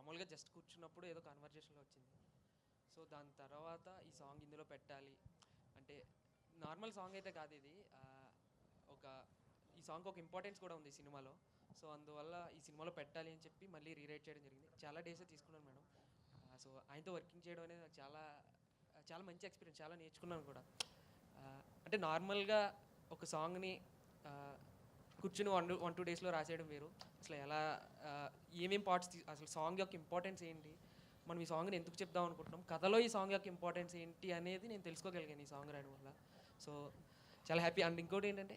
మామూలుగా జస్ట్ కూర్చున్నప్పుడు ఏదో కన్వర్జేషన్లో వచ్చింది. సో దాని తర్వాత ఈ సాంగ్ ఇందులో పెట్టాలి. అంటే నార్మల్ సాంగ్ అయితే కాదు ఇది. ఒక ఈ సాంగ్ ఒక ఇంపార్టెన్స్ కూడా ఉంది ఈ సినిమాలో. సో అందువల్ల ఈ సినిమాలో పెట్టాలి అని చెప్పి మళ్ళీ రీరైట్ చేయడం జరిగింది. చాలా డేస్ తీసుకున్నాను మేడం. సో ఆయనతో వర్కింగ్ చేయడం అనేది నాకు చాలా చాలా మంచి ఎక్స్పీరియన్స్ చాలా నేర్చుకున్నాను కూడా. అంటే నార్మల్గా ఒక సాంగ్ని కూర్చుని వన్ వన్ టూ డేస్లో రాసేయడం వేరు. అసలు ఎలా ఏమేం పార్ట్స్ అసలు సాంగ్ యొక్క ఇంపార్టెన్స్ ఏంటి? మనం ఈ సాంగ్ని ఎందుకు చెప్దాం అనుకుంటున్నాం? కథలో ఈ సాంగ్ యొక్క ఇంపార్టెన్స్ ఏంటి అనేది నేను తెలుసుకోగలిగాను ఈ సాంగ్ రాయడం వల్ల. సో చాలా హ్యాపీ అండ్ ఇంకోటి ఏంటంటే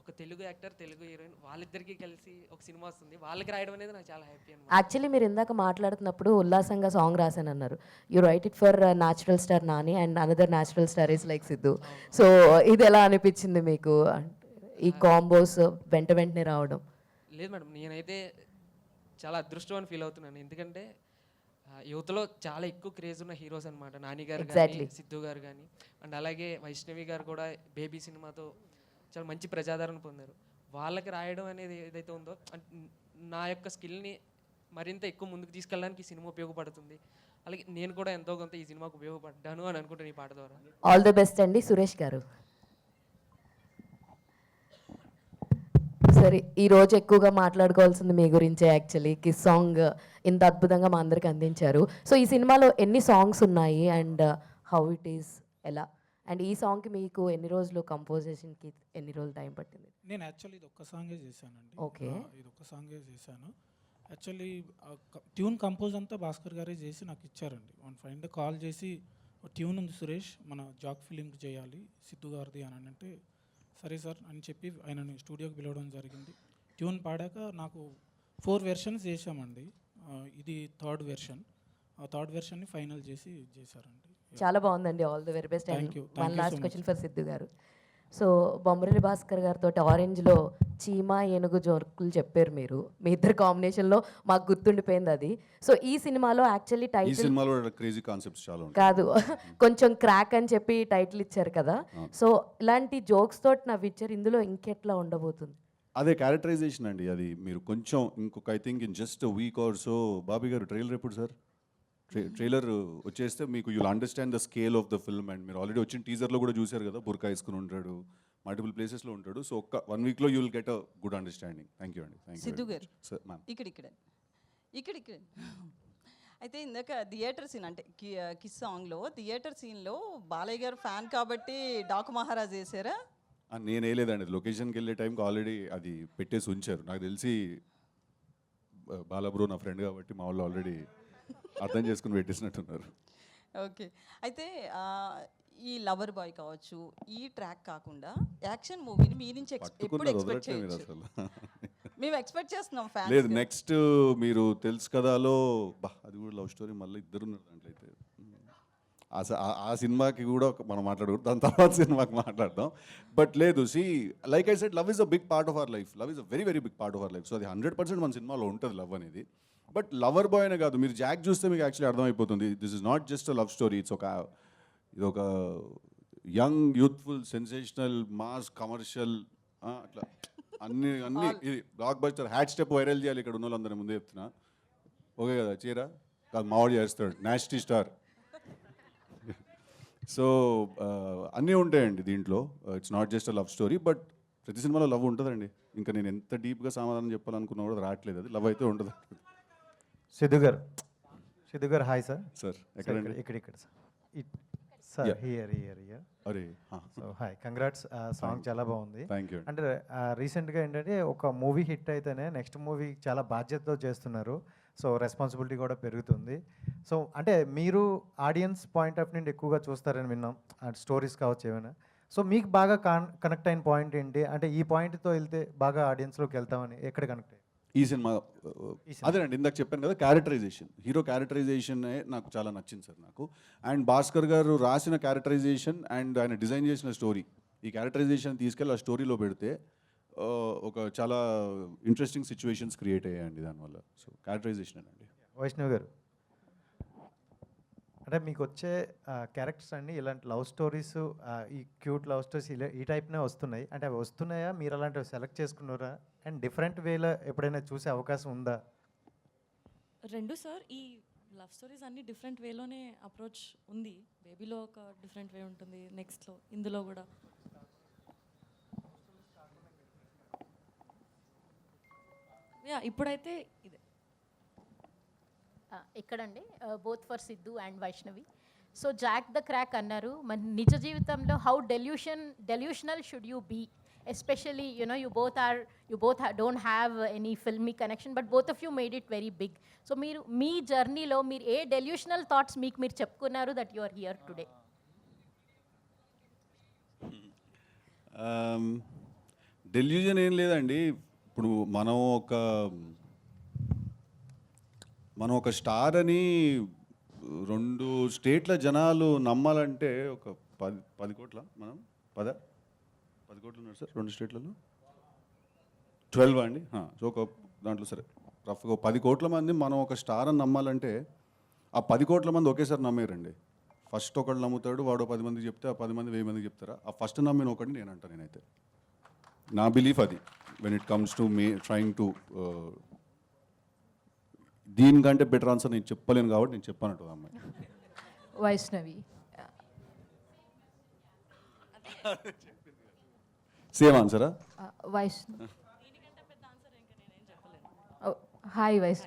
ఒక తెలుగు యాక్టర్ తెలుగు హీరోయిన్ వాళ్ళిద్దరికీ కలిసి ఒక సినిమా వస్తుంది. వాళ్ళకి రాయడం అనేది నాకు చాలా హ్యాపీ అనమాట యాక్చువల్లీ మీరు ఇందాక మాట్లాడుతున్నప్పుడు ఉల్లాసంగా song రాశానన్నారు you write it for natural star Nani and another natural star is like Siddhu so ఇది ఎలా అనిపించింది మీకు? ఈ కాంబోస్ వెంట వెంటనే రావడం. లేదు మేడం నేనైతే చాలా అదృష్టం అని ఫీల్ అవుతున్నాను. ఎందుకంటే యువతలో చాలా ఎక్కువ క్రేజ్ ఉన్న హీరోస్ అనమాట నాని గారు కానీ. సిద్ధు గారు కానీ అండ్ అలాగే వైష్ణవి గారు కూడా బేబీ సినిమాతో చాలా మంచి ప్రజాదరణ పొందారు. వాళ్ళకి రాయడం అనేది ఏదైతే ఉందో నా యొక్క స్కిల్ని మరింత ఎక్కువ ముందుకు తీసుకెళ్ళడానికి ఈ సినిమా ఉపయోగపడుతుంది. అలాగే నేను కూడా ఎంతో కొంత ఈ సినిమాకు ఉపయోగపడ్డాను అని అనుకుంటాను ఈ పాట ద్వారా. ఆల్ ది బెస్ట్ అండి సురేష్ గారు. సరే ఈ రోజు ఎక్కువగా మాట్లాడుకోవాల్సింది మీ గురించే యాక్చువల్లీ కిస్ సాంగ్ ఇంత అద్భుతంగా మా అందరికి అందించారు. సో ఈ సినిమాలో ఎన్ని సాంగ్స్ ఉన్నాయి అండ్ హౌ ఇట్ ఈస్ ఎలా? అండ్ ఈ సాంగ్కి మీకు ఎన్ని రోజులు కంపోజిషన్కి ఎన్ని రోజులు టైం పట్టింది? నేను యాక్చువల్లీ ఇది ఒక్క సాంగే చేశానండి. ఆ, ఇది ఒక్క సాంగే చేశాను. యాక్చువల్లీ ట్యూన్ కంపోజ్ అంతా భాస్కర్ గారే చేసి నాకు ఇచ్చారండి. వన్ ఫ్రెండ్ కాల్ చేసి "ఓ ట్యూన్ ఉంది సురేష్ మన జాక్ ఫిలింకి చేయాలి సిద్ధు గారిది అని అంటే సరే సార్ అని చెప్పి ఆయనని స్టూడియోకి పిలవడం జరిగింది. ట్యూన్ పాడాక నాకు ఫోర్ వెర్షన్స్ చేశామండి. ఇది థర్డ్ వెర్షన్. ఆ థర్డ్ వెర్షన్ని ఫైనల్ చేసి చేశారండి. చాలా బాగుందండి. All the very best you. Thank one last question for Siddhu గారు. సో బొమ్మరలి భాస్కర్ గారితో ఆరెంజ్లో చీమా ఏనుగు జోకులు చెప్పారు మీరు. మీ ఇద్దరు కాంబినేషన్లో మాకు గుర్తుండిపోయింది అది. సో ఈ సినిమాలో యాక్చువల్లీ టైటిల్ సినిమాలో క్రేజీ కాన్సెప్ట్స్ చాలా కాదు. కొంచెం క్రాక్ అని చెప్పి టైటిల్ ఇచ్చారు కదా. సో ఇలాంటి జోక్స్ తోటి నవ్విచ్చారు ఇందులో ఇంకెట్లా ఉండబోతుంది? అదే క్యారెక్టరైజేషన్ అండి అది. మీరు కొంచెం ఇంకొక I think in just week or so Bobby గారు ట్రైలర్ ఎప్పుడు సార్? ట్రైలర్ వచ్చేస్తే మీకు you'll understand the scale of the film and మీరు ఆల్రెడీ వచ్చిన టీజర్లో కూడా చూశారు కదా బుర్కా వేసుకుని ఉంటాడు మల్టిపుల్ ప్లేసెస్లో ఉంటాడు. సో ఒక్క వన్ వీక్లో you will get a good understanding. Thank you అండి సిద్ధు గారు. ఇక్కడ ఇక్కడ. ఇక్కడ ఇక్కడ. అయితే ఇందాక థియేటర్ సీన్ అంటే కి- కిస్ సాంగ్లో థియేటర్ సీన్లో బాలయ్య గారు ఫ్యాన్ కాబట్టి డాకు మహారాజ్ వేసారా? నేను వేయలేదండి. లొకేషన్కి వెళ్ళే టైంకి ఆల్రెడీ అది పెట్టేసి ఉంచారు. నాకు తెలిసి బాలబ్రో నా ఫ్రెండ్ కాబట్టి మా వాళ్ళు ఆల్రెడీ అర్థం చేసుకుని పెట్టేసినట్టున్నారు. ఓకే. అయితే ఈ లవర్ బాయ్ కావచ్చు ఈ ట్రాక్ కాకుండా యాక్షన్ మూవీని మీ నుంచి ఎప్పుడు ఎక్స్పెక్ట్ చేయొచ్చు? మేము ఎక్స్పెక్ట్ చేస్తున్నాం ఫ్యాన్ లేదు నెక్స్ట్ మీరు తెలుసు కదాలో బా అది కూడా లవ్ స్టోరీ మళ్ళీ ఇద్దరు ఉన్నారు దాంట్లో అయితే. ఆ సినిమాకి కూడా మనం మాట్లాడకూడదు దాని తర్వాత సినిమాకి మాట్లాడదాం. బట్ లేదు see like I said love is a big part of our life. Love is a very very big part of our life. So అది హండ్రెడ్ పర్సెంట్ మన సినిమాలో ఉంటుంది లవ్ అనేది. బట్ లవర్ బాయ్ అనే కాదు. మీరు జాక్ చూస్తే మీకు యాక్చువల్లీ అర్థమైపోతుంది. This is not just a love story it's ఒక ఇది ఒక young youthful sensational mass commercial అట్లా. అన్ని అన్ని ఇది blockbuster hat step viral చేయాలి ఇక్కడ ఉన్న వాళ్ళందరి ముందే చెప్తున్నా. ఓకే కదా చీర? కాదు మావాడు చేస్తాడు. నాస్టీ స్టార్ సో అన్నీ ఉంటాయండి దీంట్లో. It's not just a love story but ప్రతి సినిమాలో లవ్ ఉంటుందండి. ఇంకా నేను ఎంత డీప్గా సమాధానం చెప్పాలనుకున్నా కూడా రావట్లేదు. అది లవ్ అయితే ఉంటుంది. సిద్ధు గారు సిద్ధు గారు హాయ్ సార్. సార్ ఎక్కడండి? ఇక్కడ ఇక్కడ sir. Sir. Here here here అరే సో హాయ్ కంగ్రాట్స్ సాంగ్ చాలా బాగుంది. అంటే రీసెంట్గా ఏంటంటే ఒక మూవీ హిట్ అయితేనే నెక్స్ట్ మూవీ చాలా బాధ్యతతో చేస్తున్నారు. సో రెస్పాన్సిబిలిటీ కూడా పెరుగుతుంది. సో అంటే మీరు ఆడియన్స్ పాయింట్ ఆఫ్ నుండి ఎక్కువగా చూస్తారని విన్నాం. స్టోరీస్ కావచ్చు ఏమైనా. సో మీకు బాగా కాన్ కనెక్ట్ అయిన పాయింట్ ఏంటి? అంటే ఈ పాయింట్తో వెళ్తే బాగా ఆడియన్స్లోకి వెళ్తామని ఎక్కడ కనెక్ట్ అయ్యి ఈ సినిమా అదేనండి ఇందాక చెప్పాను కదా క్యారెక్టరైజేషన్ హీరో క్యారెక్టరైజేషన్ నాకు చాలా నచ్చింది సార్ నాకు. అండ్ భాస్కర్ గారు రాసిన క్యారెక్టరైజేషన్ అండ్ ఆయన డిజైన్ చేసిన స్టోరీ ఈ క్యారెక్టరైజేషన్ తీసుకెళ్ళి ఆ స్టోరీలో పెడితే ఒక చాలా ఇంట్రెస్టింగ్ సిచ్యువేషన్స్ క్రియేట్ అయ్యాయండి దానివల్ల. సో క్యారెక్టరైజేషన్ అండి. వైష్ణవ్ గారు. అంటే మీకు వచ్చే క్యారెక్టర్స్ అన్ని ఇలాంటి లవ్ స్టోరీస్ ఈ క్యూట్ లవ్ స్టోరీస్ ఇలా ఈ టైప్నే వస్తున్నాయి. అంటే అవి వస్తున్నాయా? మీరు అలాంటివి సెలెక్ట్ చేసుకున్నారా? అండ్ డిఫరెంట్ వేలో ఎప్పుడైనా చూసే అవకాశం ఉందా? రెండు సార్. ఈ లవ్ స్టోరీస్ అన్ని డిఫరెంట్ వేలోనే అప్రోచ్ ఉంది. బేబీలో ఒక డిఫరెంట్ వే ఉంటుంది. నెక్స్ట్లో ఇందులో కూడా. యా ఇప్పుడైతే ఇదే. ఇక్కడండి both for Siddhu and Vaishnavi so jack the crack అన్నారు మన నిజ జీవితంలో how delusion delusional should you be especially you know you both are you both don't have any filmy connection but both of you made it very big so మీరు మీ జర్నీలో మీరు ఏ delusional thoughts మీకు మీరు చెప్పుకున్నారు that you are here today delusion ఏం లేదండి. ఇప్పుడు మనం ఒక మనం ఒక స్టార్ అని రెండు స్టేట్ల జనాలు నమ్మాలంటే ఒక పది పది కోట్ల మనం? పద? పది కోట్లు ఉన్నారు సార్ రెండు స్టేట్లలో? ట్వెల్వ్ అండి? సో ఒక దాంట్లో సరే రఫ్గా పది కోట్ల మంది మనం ఒక స్టార్ అని నమ్మాలంటే ఆ పది కోట్ల మంది ఒకేసారి నమ్మేరండి. ఫస్ట్ ఒకడు నమ్ముతాడు వాడు పది మందికి చెప్తే ఆ పది మంది వెయ్యి మందికి చెప్తారా? ఆ ఫస్ట్ నమ్మిన ఒకటి నేను అంటాను నేనైతే. నా బిలీఫ్ అది when it comes to me trying to దీనికంటే బెటర్ ఆన్సర్ నేను చెప్పలేను కాబట్టి నేను చెప్పానంటు అమ్మాయి. వైష్ణవి. సేమ్ ఆన్సరా వైష్ణవి హాయ్ వైష్ణవి.